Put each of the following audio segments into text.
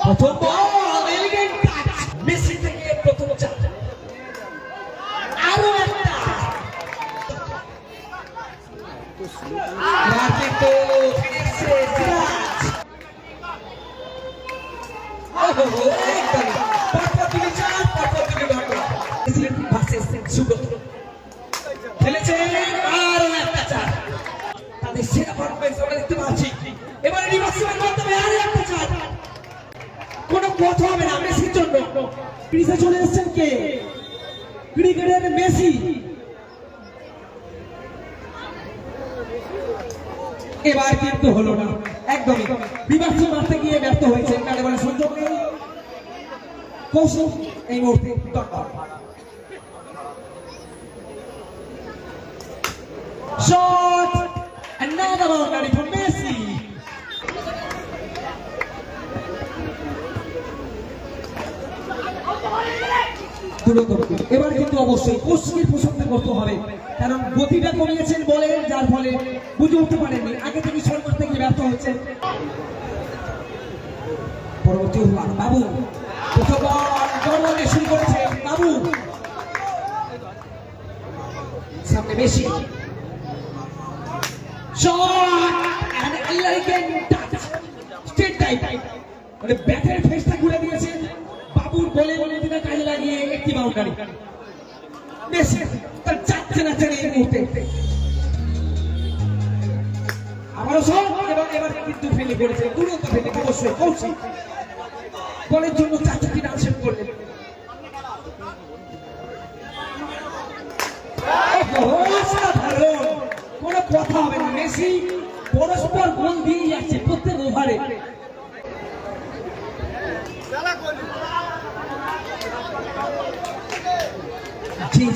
প্রথম বল কোনো হবে না, মেসির জন্য। ক্রিসে চলে এসেছেন কে? ক্রিকেটের মেসি। এবার কিন্তু হলো না। একদমই। বিবাসী মারতে গিয়ে ব্যর্থ হয়েছে কারণ এবারে সুযোগ নেই? কৌশল এই মুহূর্তে Shot! Another boundary for Messi! এবার কিন্তু অবশ্যই কোচকে প্রশংসা করতে হবে। কারণ গতিটা কমিয়েছেন বলে, যার ফলে বুঝে উঠতে পারেননি। আগে থেকে শট গিয়ে ব্যর্থ হচ্ছে। পরবর্তী বাবু। বেশি মানে ফেসটা ঘুরে দিয়েছে বলে বলে কাজে লাগিয়ে একটি বাউন্ডারি। মেসি তার চাচ্ছে না চারে এই মুহূর্তে। আবারও শট এবার এবার কিন্তু ফেলে করেছে দুরন্ত ফেলে অবশ্যই কৌশিক বলের জন্য চার চারটি রান সেভ করলেন। কোনো কথা হবে না। মেসি পরস্পর গোল দিয়ে যাচ্ছে প্রত্যেক ওভারে।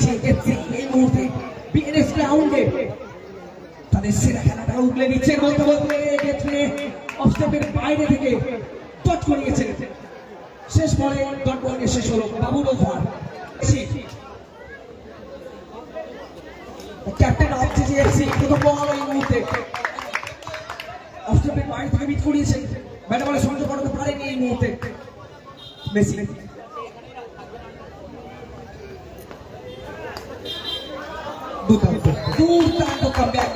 জি এফসি এই মুহূর্তে, বিএনএস গ্রাউন্ডে তাদের সেরা খেলাটা উগলে ক্ষেত্রে অফস্টেপের বাইরে থেকে টচ করিয়েছেন শেষ বলে ডট শেষ হলো বাবুর ওভার ক্যাপ্টেন অফ জিজিএফসি প্রথম বল এই মুহূর্তে। অস্ট্রেলিয়ার বাইরে থেকে মিট করিয়েছেন ব্যাটে বলে সংযোগ করতে পারেনি এই মুহূর্তে। মেসি দুর্দান্ত comeback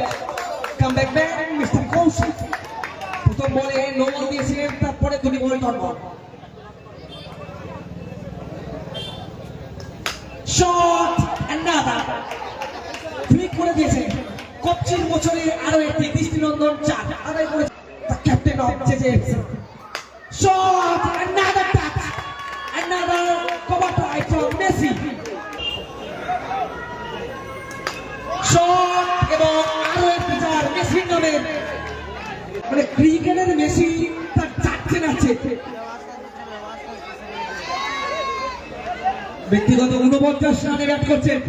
comeback back mister Koushik প্রথম বলে নো দিয়েছিলেন তারপরে দুটি বল ডট করে বছরে আরও একটি দৃষ্টিনন্দন চার। আদায় দ্য ক্যাপ্টেন অফ জেজেএফসি মানে ক্রিকেটের মেসি তার চাচ্ছে নাচছে ব্যক্তিগত উনপঞ্চাশ রানে ব্যাট করছেন